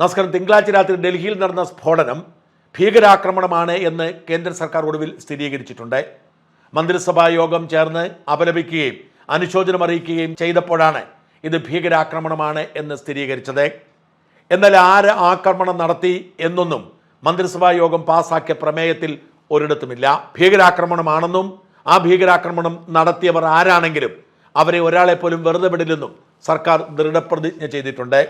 നമസ്കാരം. തിങ്കളാഴ്ച രാത്രി ഡൽഹിയിൽ നടന്ന സ്ഫോടനം ഭീകരാക്രമണമാണ് എന്ന് കേന്ദ്ര സർക്കാർ ഒടുവിൽ സ്ഥിരീകരിച്ചിട്ടുണ്ട്. മന്ത്രിസഭാ യോഗം ചേർന്ന് അപലപിക്കുകയും അനുശോചനം അറിയിക്കുകയും ചെയ്തപ്പോഴാണ് ഇത് ഭീകരാക്രമണമാണ് എന്ന് സ്ഥിരീകരിച്ചത്. എന്നാൽ ആര് ആക്രമണം നടത്തി എന്നൊന്നും മന്ത്രിസഭാ യോഗം പാസാക്കിയ പ്രമേയത്തിൽ ഒരിടത്തുമില്ല. ഭീകരാക്രമണമാണെന്നും ആ ഭീകരാക്രമണം നടത്തിയവർ ആരാണെങ്കിലും അവരെ ഒരാളെപ്പോലും വെറുതെ വിടില്ലെന്നും സർക്കാർ ദൃഢപ്രതിജ്ഞ ചെയ്തിട്ടുണ്ട്.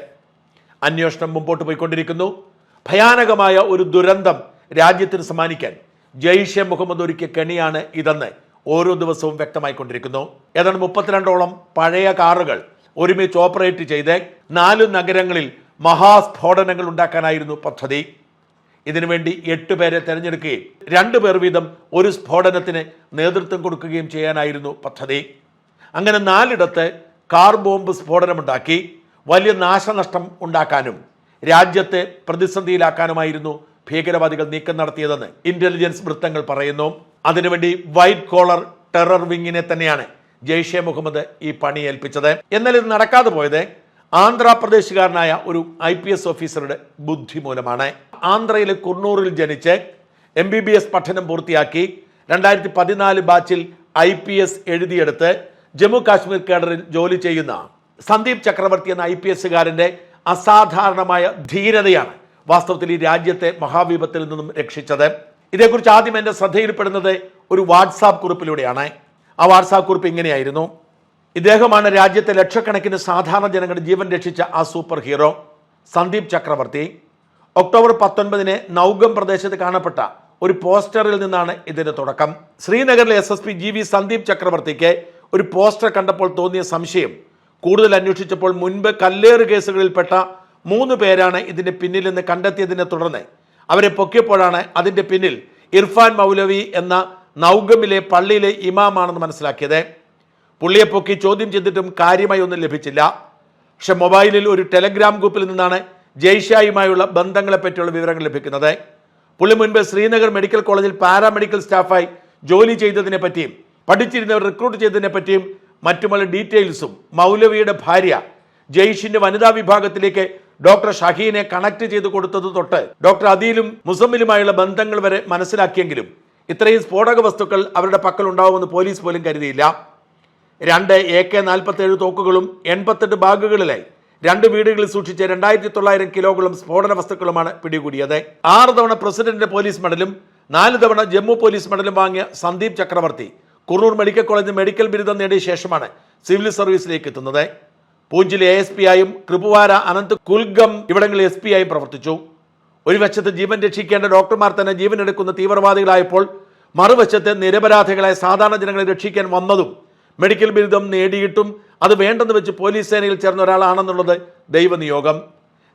അന്വേഷണം മുമ്പോട്ട് പോയിക്കൊണ്ടിരിക്കുന്നു. ഭയാനകമായ ഒരു ദുരന്തം രാജ്യത്തിന് സമ്മാനിക്കാൻ ജയ്ഷെ മുഹമ്മദ് ഒരുക്കിയ കെണിയാണ് ഇതെന്ന് ഓരോ ദിവസവും വ്യക്തമായിക്കൊണ്ടിരിക്കുന്നു. ഏതാണ്ട് മുപ്പത്തിരണ്ടോളം പഴയ കാറുകൾ ഒരുമിച്ച് ഓപ്പറേറ്റ് ചെയ്ത് നാല് നഗരങ്ങളിൽ മഹാസ്ഫോടനങ്ങൾ ഉണ്ടാക്കാനായിരുന്നു പദ്ധതി. ഇതിനുവേണ്ടി എട്ട് പേരെ തെരഞ്ഞെടുക്കുകയും രണ്ടു പേർ വീതം ഒരു സ്ഫോടനത്തിന് നേതൃത്വം കൊടുക്കുകയും ചെയ്യാനായിരുന്നു പദ്ധതി. അങ്ങനെ നാലിടത്ത് കാർ ബോംബ് സ്ഫോടനമുണ്ടാക്കി. വലിയ നാശനഷ്ടം ഉണ്ടാക്കാനും രാജ്യത്തെ പ്രതിസന്ധിയിലാക്കാനുമായിരുന്നു ഭീകരവാദികൾ നീക്കം നടത്തിയതെന്ന് ഇന്റലിജൻസ് വൃത്തങ്ങൾ പറയുന്നു. അതിനുവേണ്ടി വൈറ്റ് കോളർ ടെറർ വിങ്ങിനെ തന്നെയാണ് ജെയ്ഷെ മുഹമ്മദ് ഈ പണി ഏൽപ്പിച്ചത്. എന്നാൽ ഇത് നടക്കാതെ പോയത് ആന്ധ്രാപ്രദേശുകാരനായ ഒരു ഐ പി എസ് ഓഫീസറുടെ ബുദ്ധി മൂലമാണ്. ആന്ധ്രയിലെ കുർണൂറിൽ ജനിച്ച് എം ബി ബി എസ് പഠനം പൂർത്തിയാക്കി രണ്ടായിരത്തി പതിനാല് ബാച്ചിൽ ഐ പി എസ് എഴുതിയെടുത്ത് ജമ്മു കാശ്മീർ കേഡറിൽ ജോലി ചെയ്യുന്ന സന്ദീപ് ചക്രവർത്തി എന്ന ഐ പി എസുകാരന്റെ അസാധാരണമായ ധീരതയാണ് വാസ്തവത്തിൽ ഈ രാജ്യത്തെ മഹാവിപത്തിൽ നിന്നും രക്ഷിച്ചത്. ഇതേക്കുറിച്ച് ആദ്യം എന്റെ ശ്രദ്ധയിൽപ്പെടുന്നത് ഒരു വാട്സാപ്പ് കുറിപ്പിലൂടെയാണ്. ആ വാട്സാപ്പ് കുറിപ്പ് ഇങ്ങനെയായിരുന്നു. ഇദ്ദേഹമാണ് രാജ്യത്തെ ലക്ഷക്കണക്കിന് സാധാരണ ജനങ്ങളുടെ ജീവൻ രക്ഷിച്ച ആ സൂപ്പർ ഹീറോ സന്ദീപ് ചക്രവർത്തി. ഒക്ടോബർ പത്തൊൻപതിന് നൗഗം പ്രദേശത്ത് കാണപ്പെട്ട ഒരു പോസ്റ്ററിൽ നിന്നാണ് ഇതിന്റെ തുടക്കം. ശ്രീനഗറിലെ S S P G V Sandeep ചക്രവർത്തിക്ക് ഒരു പോസ്റ്റർ കണ്ടപ്പോൾ തോന്നിയ സംശയം കൂടുതൽ അന്വേഷിച്ചപ്പോൾ മുൻപ് കല്ലേറ് കേസുകളിൽപ്പെട്ട മൂന്ന് പേരാണ് ഇതിന്റെ പിന്നിൽ പിന്നിലെന്ന് കണ്ടെത്തിയതിനെ തുടർന്ന് അവരെ പൊക്കിയപ്പോഴാണ് അതിന്റെ പിന്നിൽ ഇർഫാൻ മൗലവി എന്ന നൗഗമിലെ പള്ളിയിലെ ഇമാമാണെന്ന് മനസ്സിലാക്കിയത്. പുള്ളിയെ പൊക്കി ചോദ്യം ചെയ്തിട്ടും കാര്യമായി ഒന്നും ലഭിച്ചില്ല. പക്ഷെ മൊബൈലിൽ ഒരു ടെലഗ്രാം ഗ്രൂപ്പിൽ നിന്നാണ് ജയ്ഷായുമായുള്ള ബന്ധങ്ങളെ പറ്റിയുള്ള വിവരങ്ങൾ ലഭിക്കുന്നത്. പുള്ളി മുൻപ് ശ്രീനഗർ മെഡിക്കൽ കോളേജിൽ പാരാമെഡിക്കൽ സ്റ്റാഫായി ജോലി ചെയ്തതിനെ പറ്റിയും പഠിച്ചിരുന്നവർ റിക്രൂട്ട് ചെയ്തതിനെ പറ്റിയും മറ്റുമുള്ള ഡീറ്റെയിൽസും. മൗലവിയുടെ ഭാര്യ ജയ്ഷിന്റെ വനിതാ വിഭാഗത്തിലേക്ക് ഡോക്ടർ ഷഹീനെ കണക്ട് ചെയ്ത് കൊടുത്തത് തൊട്ട് ഡോക്ടർ അദീലും മുസമ്മിലുമായുള്ള ബന്ധങ്ങൾ വരെ മനസ്സിലാക്കിയെങ്കിലും ഇത്രയും സ്ഫോടക വസ്തുക്കൾ അവരുടെ പക്കൽ ഉണ്ടാവുമെന്ന് പോലീസ് പോലും കരുതിയില്ല. രണ്ട് എ കെ നാൽപ്പത്തേഴ് തോക്കുകളും എൺപത്തെട്ട് ബാഗുകളിലായി രണ്ട് വീടുകളിൽ സൂക്ഷിച്ച രണ്ടായിരത്തി തൊള്ളായിരം കിലോകളും സ്ഫോടന വസ്തുക്കളുമാണ് പിടികൂടിയത്. ആറ് തവണ പ്രസിഡന്റിന്റെ പോലീസ് മെഡലും നാല് തവണ ജമ്മു പോലീസ് മെഡലും വാങ്ങിയ സന്ദീപ് ചക്രവർത്തി കുറൂർ മെഡിക്കൽ കോളേജിൽ മെഡിക്കൽ ബിരുദം നേടിയ ശേഷമാണ് സിവിൽ സർവീസിലേക്ക് എത്തുന്നത്. പൂഞ്ചിലെ എ എസ് പി ആയും കൃപുവാര അനന്ത് കുൽഗം ഇവിടങ്ങളിൽ എസ് പി ആയും പ്രവർത്തിച്ചു. ഒരു വശത്ത് ജീവൻ രക്ഷിക്കേണ്ട ഡോക്ടർമാർ തന്നെ ജീവൻ എടുക്കുന്ന തീവ്രവാദികളായപ്പോൾ മറുവശത്ത് നിരപരാധികളായ സാധാരണ ജനങ്ങളെ രക്ഷിക്കാൻ വന്നതും മെഡിക്കൽ ബിരുദം നേടിയിട്ടും അത് വേണ്ടെന്ന് വെച്ച് പോലീസ് സേനയിൽ ചേർന്ന ഒരാളാണെന്നുള്ളത് ദൈവനിയോഗം.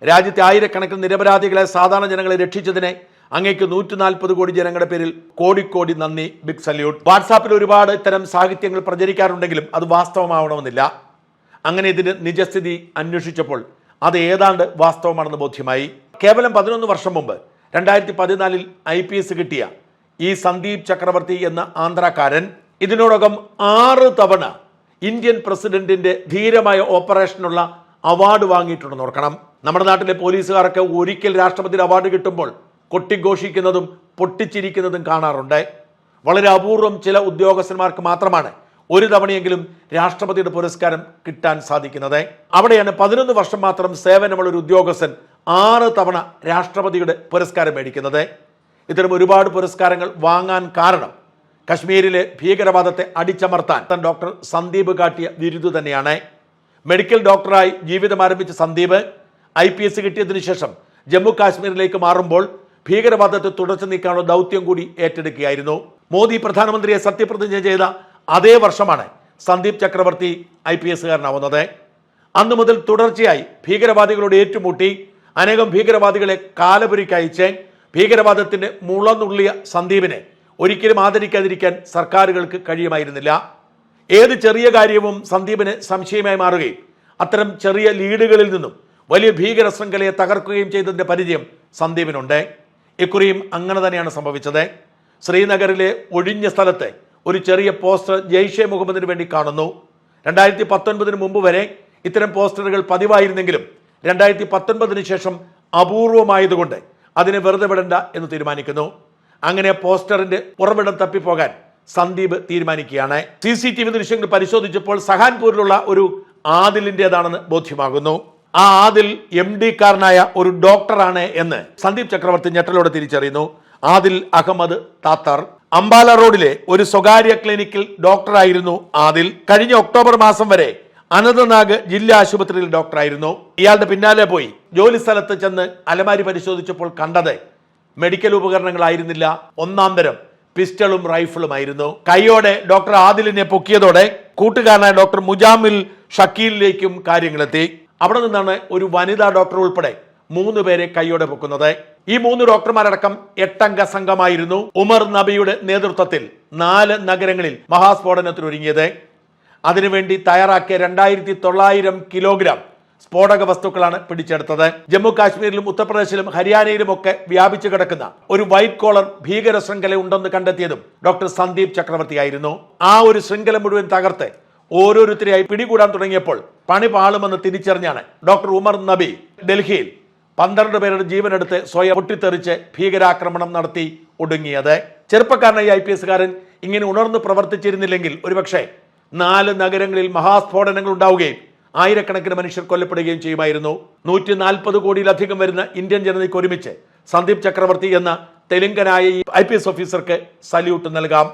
രാജ്യത്തെ ആയിരക്കണക്കിന് നിരപരാധികളെ സാധാരണ ജനങ്ങളെ രക്ഷിച്ചതിനെ അങ്ങേക്ക് നൂറ്റി നാൽപ്പത് കോടി ജനങ്ങളുടെ പേരിൽ കോടിക്കോടി നന്ദി ബിഗ് സല്യൂട്ട് വാട്സാപ്പിൽ ഒരുപാട് ഇത്തരം സാഹിത്യങ്ങൾ പ്രചരിക്കാറുണ്ടെങ്കിലും അത് വാസ്തവമാവണമെന്നില്ല. അങ്ങനെ ഇതിന് നിജസ്ഥിതി അന്വേഷിച്ചപ്പോൾ അത് ഏതാണ്ട് വാസ്തവമാണെന്ന് ബോധ്യമായി. കേവലം പതിനൊന്ന് വർഷം മുമ്പ് രണ്ടായിരത്തി പതിനാലിൽ ഐ പി എസ് കിട്ടിയ ഈ സന്ദീപ് ചക്രവർത്തി എന്ന ആന്ധ്രാക്കാരൻ ഇതിനോടകം ആറ് തവണ ഇന്ത്യൻ പ്രസിഡന്റിന്റെ ധീരമായ ഓപ്പറേഷനുള്ള അവാർഡ് വാങ്ങിയിട്ടുണ്ടെന്ന് ഓർക്കണം. നമ്മുടെ നാട്ടിലെ പോലീസുകാർക്ക് ഒരിക്കൽ രാഷ്ട്രപതിയുടെ അവാർഡ് കിട്ടുമ്പോൾ കൊട്ടിഘോഷിക്കുന്നതും പൊട്ടിച്ചിരിക്കുന്നതും കാണാറുണ്ട്. വളരെ അപൂർവം ചില ഉദ്യോഗസ്ഥന്മാർക്ക് മാത്രമാണ് ഒരു തവണയെങ്കിലും രാഷ്ട്രപതിയുടെ പുരസ്കാരം കിട്ടാൻ സാധിക്കുന്നത്. അവിടെയാണ് പതിനൊന്ന് വർഷം മാത്രം സേവനമുള്ള ഒരു ഉദ്യോഗസ്ഥൻ ആറ് തവണ രാഷ്ട്രപതിയുടെ പുരസ്കാരം മേടിക്കുന്നത്. ഇത്തരം ഒരുപാട് പുരസ്കാരങ്ങൾ വാങ്ങാൻ കാരണം കശ്മീരിലെ ഭീകരവാദത്തെ അടിച്ചമർത്താൻ തൻ ഡോക്ടർ സന്ദീപ് കാട്ടിയ വിരുദ് തന്നെയാണ്. മെഡിക്കൽ ഡോക്ടറായി ജീവിതം ആരംഭിച്ച സന്ദീപ് ഐ പി എസ് കിട്ടിയതിനു ശേഷം ജമ്മു കാശ്മീരിലേക്ക് മാറുമ്പോൾ ഭീകരവാദത്തെ തുടച്ചു നീക്കാനുള്ള ദൗത്യം കൂടി ഏറ്റെടുക്കുകയായിരുന്നു. മോദി പ്രധാനമന്ത്രിയെ സത്യപ്രതിജ്ഞ ചെയ്ത അതേ വർഷമാണ് സന്ദീപ് ചക്രവർത്തി ഐ പി എസുകാരനാവുന്നത് അന്നു മുതൽ തുടർച്ചയായി ഭീകരവാദികളോട് ഏറ്റുമുട്ടി അനേകം ഭീകരവാദികളെ കാലപുരിക്കയച്ച് ഭീകരവാദത്തിന്റെ മുളന്നുള്ളിയ സന്ദീപിനെ ഒരിക്കലും ആദരിക്കാതിരിക്കാൻ സർക്കാരുകൾക്ക് കഴിയുമായിരുന്നില്ല. ഏത് ചെറിയ കാര്യവും സന്ദീപിന് സംശയമായി മാറുകയും അത്തരം ചെറിയ ലീഡുകളിൽ നിന്നും വലിയ ഭീകര ശൃംഖലയെ തകർക്കുകയും ചെയ്തതിന്റെ പരിചയം സന്ദീപിനുണ്ട്. ഇക്കുറിയും അങ്ങനെ തന്നെയാണ് സംഭവിച്ചത്. ശ്രീനഗറിലെ ഒഴിഞ്ഞ സ്ഥലത്തെ ഒരു ചെറിയ പോസ്റ്റർ ജെയ്ഷെ മുഹമ്മദിന് വേണ്ടി കാണുന്നു. രണ്ടായിരത്തി പത്തൊൻപതിന് മുമ്പ് വരെ ഇത്തരം പോസ്റ്ററുകൾ പതിവായിരുന്നെങ്കിലും രണ്ടായിരത്തി പത്തൊൻപതിന് ശേഷം അപൂർവമായതുകൊണ്ട് അതിനെ വെറുതെ വിടണ്ട എന്ന് തീരുമാനിക്കുന്നു. അങ്ങനെ പോസ്റ്ററിന്റെ ഉറവിടം തപ്പിപ്പോകാൻ സന്ദീപ് തീരുമാനിക്കുകയാണ്. സി സി ടി വി ദൃശ്യങ്ങൾ പരിശോധിച്ചപ്പോൾ സഹാൻപൂരിലുള്ള ഒരു ആദിലിന്റെതാണെന്ന് ബോധ്യമാകുന്നു. ആ ആദിൽ എം ഡി കാരനായ ഒരു ഡോക്ടറാണ് എന്ന് സന്ദീപ് ചക്രവർത്തി ഞെട്ടലോടെ തിരിച്ചറിയുന്നു. ആദിൽ അഹമ്മദ് താത്തർ. അംബാല റോഡിലെ ഒരു സ്വകാര്യ ക്ലിനിക്കിൽ ഡോക്ടറായിരുന്നു ആദിൽ. കഴിഞ്ഞ ഒക്ടോബർ മാസം വരെ അനന്തനാഗ് ജില്ലാ ആശുപത്രിയിൽ ഡോക്ടറായിരുന്നു. ഇയാളുടെ പിന്നാലെ പോയി ജോലി സ്ഥലത്ത് ചെന്ന് അലമാരി പരിശോധിച്ചപ്പോൾ കണ്ടത് മെഡിക്കൽ ഉപകരണങ്ങളായിരുന്നില്ല. ഒന്നാം തരം പിസ്റ്റളും റൈഫിളുമായിരുന്നു കൈയോടെ ഡോക്ടർ ആദിലിനെ പൊക്കിയതോടെ കൂട്ടുകാരനായ ഡോക്ടർ മുജാമിൽ ഷക്കീലിലേക്കും കാര്യങ്ങളെത്തി. അവിടെ നിന്നാണ് ഒരു വനിതാ ഡോക്ടർ ഉൾപ്പെടെ മൂന്ന് പേരെ കൈയോടെ പൊക്കുന്നത്. ഈ മൂന്ന് ഡോക്ടർമാരടക്കം എട്ടംഗ സംഘമായിരുന്നു ഉമർ നബിയുടെ നേതൃത്വത്തിൽ നാല് നഗരങ്ങളിൽ മഹാസ്ഫോടനത്തിനൊരുങ്ങിയത്. അതിനുവേണ്ടി തയ്യാറാക്കിയ രണ്ടായിരത്തി തൊള്ളായിരം കിലോഗ്രാം സ്ഫോടക വസ്തുക്കളാണ് പിടിച്ചെടുത്തത്. ജമ്മു കാശ്മീരിലും ഉത്തർപ്രദേശിലും ഹരിയാനയിലും ഒക്കെ വ്യാപിച്ചു കിടക്കുന്ന ഒരു വൈറ്റ് കോളർ ഭീകര ശൃംഖല ഉണ്ടെന്ന് കണ്ടെത്തിയതും ഡോക്ടർ സന്ദീപ് ചക്രവർത്തി ആയിരുന്നു ആ ഒരു ശൃംഖല മുഴുവൻ തകർത്ത് ഓരോരുത്തരെയായി പിടികൂടാൻ തുടങ്ങിയപ്പോൾ പണി പാളുമെന്ന് തിരിച്ചറിഞ്ഞാണ് ഡോക്ടർ ഉമർ നബി ഡൽഹിയിൽ പന്ത്രണ്ട് പേരുടെ ജീവനെടുത്ത് സ്വയം പൊട്ടിത്തെറിച്ച് ഭീകരാക്രമണം നടത്തി ഒടുങ്ങിയത്. ചെറുപ്പക്കാരനായി ഐ പി എസുകാരൻ ഇങ്ങനെ ഉണർന്ന് പ്രവർത്തിച്ചിരുന്നില്ലെങ്കിൽ ഒരുപക്ഷെ നാല് നഗരങ്ങളിൽ മഹാസ്ഫോടനങ്ങൾ ഉണ്ടാവുകയും ആയിരക്കണക്കിന് മനുഷ്യർ കൊല്ലപ്പെടുകയും ചെയ്യുമായിരുന്നു. നൂറ്റി നാൽപ്പത് കോടിയിലധികം വരുന്ന ഇന്ത്യൻ ജനതയ്ക്ക് ഒരുമിച്ച് സന്ദീപ് ചക്രവർത്തി എന്ന തെലുങ്കനായ ഈ ഐ പി എസ് ഓഫീസർക്ക് സല്യൂട്ട് നൽകാം.